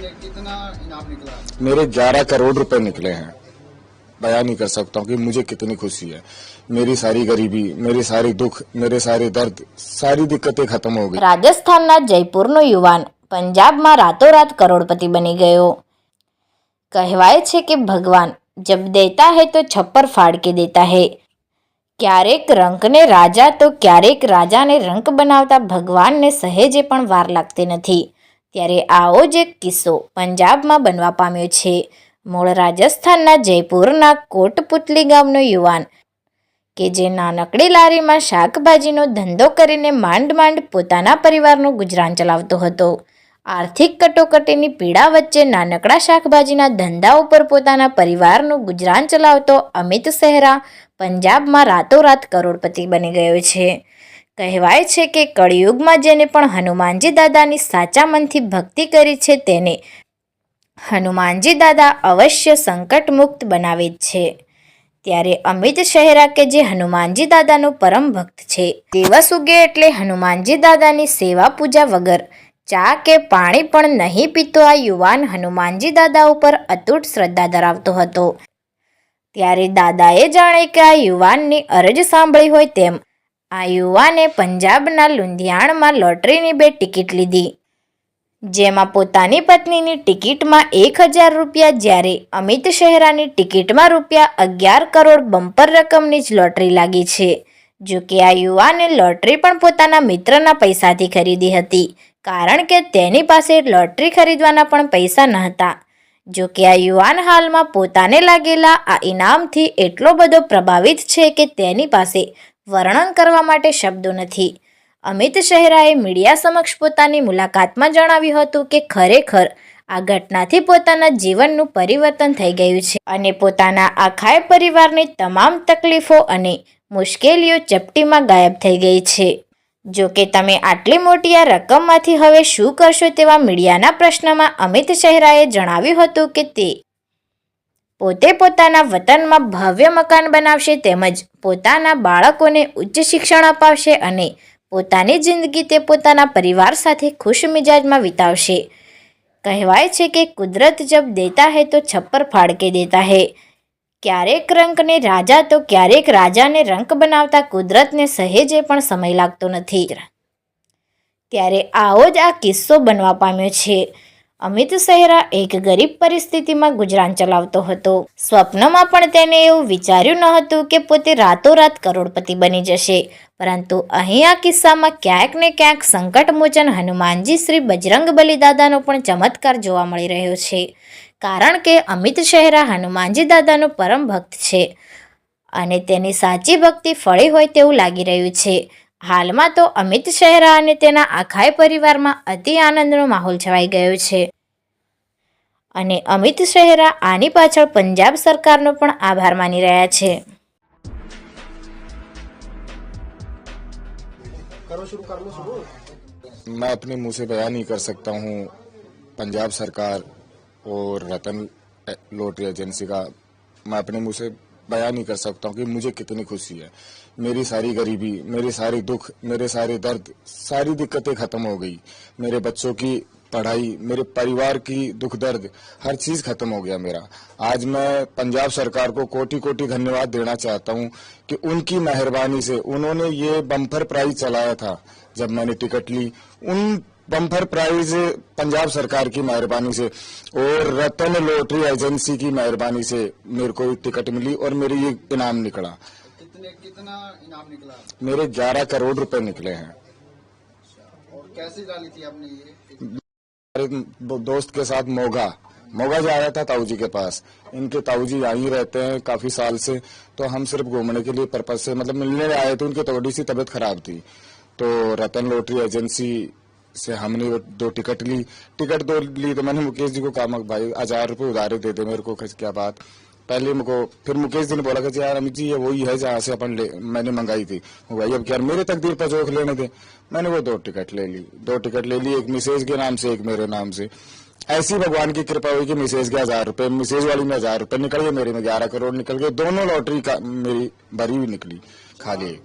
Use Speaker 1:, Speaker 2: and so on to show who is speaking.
Speaker 1: कितने कितना इनाम निकला
Speaker 2: मेरे 11 करोड़ रुपए निकले हैं बयान नहीं कर सकता हूँ कि मुझे कितनी खुशी है मेरी सारी गरीबी मेरे सारे दुख मेरे सारे दर्द सारी दिक्कतें खत्म हो गई
Speaker 3: રાજસ્થાનના જયપુરનો યુવાન પંજાબમાં રાતોરાત કરોડપતિ બની ગયો કહેવાય છે કે ભગવાન જબ દેતા હૈ તો છપ્પર ફાડ કે દેતા હૈ ક્યારેક રંકને રાજા તો ક્યારેક રાજાને રંક બનાવતા ભગવાનને સહેજે પણ વાર લાગતી નથી ત્યારે આવો જ એક કિસ્સો પંજાબમાં બનવા પામ્યો છે. મૂળ રાજસ્થાનના જયપુરના કોટપુતલી ગામનો યુવાન કે જે નાનકડી લારીમાં શાકભાજીનો ધંધો કરીને માંડ માંડ પોતાના પરિવારનું ગુજરાન ચલાવતો હતો. આર્થિક કટોકટીની પીડા વચ્ચે નાનકડા શાકભાજીના ધંધા ઉપર પોતાના પરિવારનું ગુજરાન ચલાવતો અમિત સહેરા પંજાબમાં રાતોરાત કરોડપતિ બની ગયો છે. કહેવાય છે કે કળિયુગમાં જેને પણ હનુમાનજી દાદાની સાચા મનથી ભક્તિ કરી છે તેને હનુમાનજી દાદા અવશ્ય સંકટ મુક્ત બનાવે છે. ત્યારે અમિત શહેરા કે જે હનુમાનજી દાદાનો પરમ ભક્ત છે. દિવસ ઉગે એટલે હનુમાનજી દાદાની સેવા પૂજા વગર. ચા કે પાણી પણ નહીં પીતો આ યુવાન હનુમાનજી દાદા ઉપર અતૂટ શ્રદ્ધા ધરાવતો હતો. ત્યારે દાદાએ જાણે કે આ યુવાનની અરજ સાંભળી હોય તેમ આ યુવાને પંજાબના લુંધિયાણમાં લોટરીની બે ટિકિટ લીધી. જેમાં પોતાની પત્નીની ટિકિટમાં એક હજાર રૂપિયા, જ્યારે અમિત શહેરાની ટિકિટમાં રૂપિયા અગિયાર કરોડ બમ્પર રકમની જ લોટરી લાગી છે. જો કે આ યુવાને લોટરી પણ પોતાના મિત્રના પૈસાથી ખરીદી હતી, કારણ કે તેની પાસે લોટરી ખરીદવાના પણ પૈસા ન હતા જો કે આ યુવાન હાલમાં પોતાને લાગેલા આ ઇનામથી એટલો બધો પ્રભાવિત છે કે તેની પાસે વર્ણન કરવા માટે શબ્દો નથી. અમિત શહેરાએ મીડિયા સમક્ષ પોતાની મુલાકાતમાં જણાવ્યું હતું કે ખરેખર આ ઘટનાથી પોતાના જીવનનું પરિવર્તન થઈ ગયું છે અને પોતાના આખાય પરિવારની તમામ તકલીફો અને મુશ્કેલીઓ ચપટીમાં ગાયબ થઈ ગઈ છે. જો કે તમે આટલી મોટી આ રકમમાંથી હવે શું કરશો તેવા મીડિયાના પ્રશ્નમાં અમિત શહેરાએ જણાવ્યું હતું કે તે પોતે પોતાના વતનમાં ભવ્ય મકાન બનાવશે તેમજ પોતાના બાળકોને ઉચ્ચ શિક્ષણ અપાવશે અને પોતાની જિંદગી તે પોતાના પરિવાર સાથે ખુશ મિજાજમાં વિતાવશે. કહેવાય છે કે કુદરત જબ દેતા હે તો છપ્પર ફાડ કે દેતા હે. ક્યારેક રંકને રાજા તો ક્યારેક રાજાને રંક બનાવતા કુદરતને સહેજે પણ સમય લાગતો નથી. ત્યારે આવો જ આ કિસ્સો બનવા પામ્યો છે. અમિત સહેરા એક ગરીબ પરિસ્થિતિમાં ગુજરાન ચલાવતો હતો. સ્વપ્નમાં પણ તેને એવું વિચાર્યું ન હતું કે પોતે રાતોરાત કરોડપતિ બની જશે. પરંતુ અહીં આ કિસ્સામાં ક્યાંક ને ક્યાંક સંકટમોચન હનુમાનજી શ્રી બજરંગ બલિદાદાનો પણ ચમત્કાર જોવા મળી રહ્યો છે. કારણ કે અમિત શહેરા હનુમાનજી દાદાનો પરમ ભક્ત છે. અને તેની સાચી ભક્તિ ફળી હોય તેવું લાગી રહ્યું છે. હાલમાં તો અમિત શહેરા અને તેના આખાય પરિવારમાં અતિ આનંદનો માહોલ છવાઈ ગયો છે અને અમિત શહેરા આની પાછળ પંજાબ સરકારનો પણ આભાર માની રહ્યા છે
Speaker 2: मैं अपने मुंह से बयान नहीं कर सकता हूँ पंजाब सरकार और रतन लॉटरी एजेंसी का मैं अपने मुंह से बयान नहीं कर सकता हूँ कि मुझे कितनी खुशी है। मेरी सारी गरीबी, मेरे सारे दुख, मेरे सारे दर्द, सारी दिक्कतें खत्म हो गई। मेरे बच्चों की पढ़ाई, मेरे परिवार की दुख दर्द, हर चीज़ खत्म हो गया मेरा। आज मैं पंजाब सरकार को कोटि कोटि धन्यवाद देना चाहता हूँ कि उनकी मेहरबानी से उन्होंने ये बम्फर प्राइज चलाया था जब मैंने टिकट ली। उन बम्पर प्राइज पंजाब सरकार की मेहरबानी से और रतन लॉटरी एजेंसी की मेहरबानी से मेरे को टिकट मिली और मेरे ये इनाम निकला।
Speaker 1: कितने कितना इनाम निकला?
Speaker 2: मेरे 11 करोड़ रुपए निकले हैं।
Speaker 1: और कैसे डाली थी आपने ये?
Speaker 2: दोस्त के साथ मोगा। मोगा जा आया था ताऊ जी के पास। इनके ताऊ जी यहीं रहते हैं काफ़ी साल से तो हम सिर्फ़ घूमने के लिए पर्पज से मतलब मिलने आए थे उनकी थोड़ी सी तबीयत खराब थी। तो रतन लॉटरी एजेंसी से हमने दो टिकट ली। टिकट दो ली तो मैंने मुकेश जी को कहा भाई, हज़ार रुपए उधारे दे दे मेरे को क्या बात। पहले मुझको फिर मुकेश जी ने बोला कि यार, अमित जी, ये वही है जहाँ से अपन मैंने मंगाई थी। भाई, अब क्या मेरे तकदीर पर जोख लेने थे मैंने वो दो टिकट ले ली। दो टिकट ले ली, एक मिसेज के नाम से, एक मेरे नाम से। ऐसी भगवान की कृपा हुई कि मिसेज के हज़ार रुपए, मिसेज वाली में हज़ार रुपए निकल गए, मेरे में ग्यारह करोड़ निकल गए। दोनों लॉटरी का, मेरी भरी हुई निकली खाली